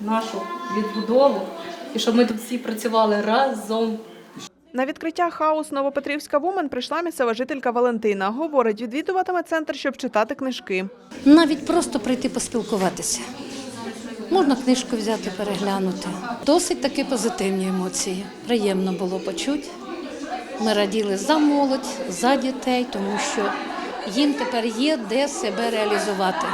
нашу відбудову і щоб ми тут всі працювали разом. На відкриття хаус Новопетрівська Вумен прийшла місцева жителька Валентина. Говорить, відвідуватиме центр, щоб читати книжки. Навіть просто прийти поспілкуватися. Можна книжку взяти, переглянути. Досить таки позитивні емоції. Приємно було почути. Ми раділи за молодь, за дітей, тому що їм тепер є де себе реалізувати.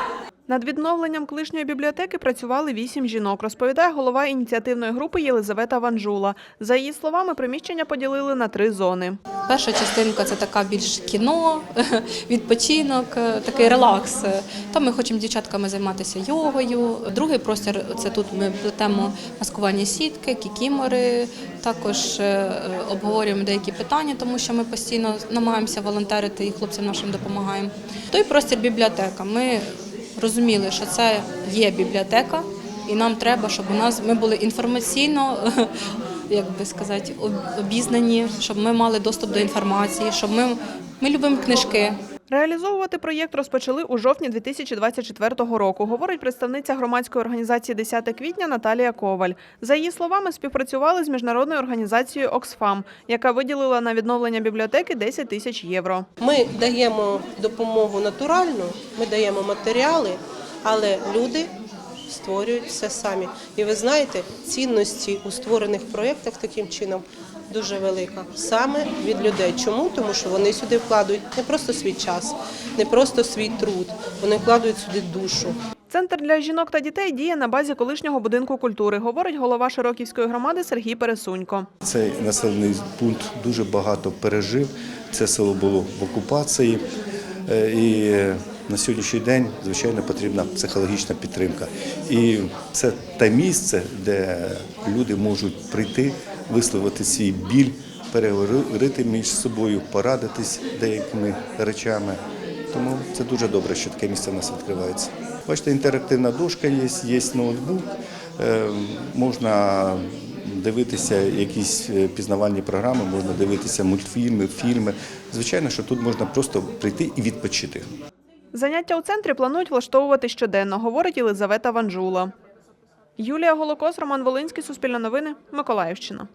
Над відновленням колишньої бібліотеки працювали вісім жінок, розповідає голова ініціативної групи Єлизавета Ванжула. За її словами, приміщення поділили на три зони. Перша частинка це така більш кіно, відпочинок, е, такий релакс. Там ми хочемо дівчатками займатися йогою. Другий простір це тут ми плетемо маскувальні сітки, кікімори. Також е, обговорюємо деякі питання, тому що ми постійно намагаємося волонтерити і хлопцям нашим допомагаємо. Той простір бібліотека. Ми розуміли, що це є бібліотека, і нам треба, щоб у нас ми були інформаційно. Як би сказати, обізнані, щоб ми мали доступ до інформації, щоб ми, ми любимо книжки. Реалізовувати проєкт розпочали у жовтні 2024 року, говорить представниця громадської організації 10 квітня Наталія Коваль. За її словами, співпрацювали з міжнародною організацією Оксфам, яка виділила на відновлення бібліотеки 10 тисяч євро. Ми даємо допомогу натуральну, ми даємо матеріали, але люди створюють все самі. І ви знаєте, цінності у створених проєктах таким чином дуже велика саме від людей. Чому? Тому що вони сюди вкладають не просто свій час, не просто свій труд, вони вкладають сюди душу. Центр для жінок та дітей діє на базі колишнього будинку культури, говорить голова Широківської громади Сергій Пересунько. Цей населений пункт дуже багато пережив. Це село було в окупації. Е, І на сьогоднішній день, звичайно, потрібна психологічна підтримка. І це те місце, де люди можуть прийти, висловити свій біль, переговорити між собою, порадитись деякими речами. Тому це дуже добре, що таке місце в нас відкривається. Бачите, інтерактивна дошка є, є ноутбук, е, можна дивитися якісь е, пізнавальні програми, можна дивитися мультфільми, фільми. Звичайно, що тут можна просто прийти і відпочити. Заняття у центрі планують влаштовувати щоденно, говорить Єлизавета Ванжула. Юлія Голокос, Роман Волинський, Суспільне новини, Миколаївщина.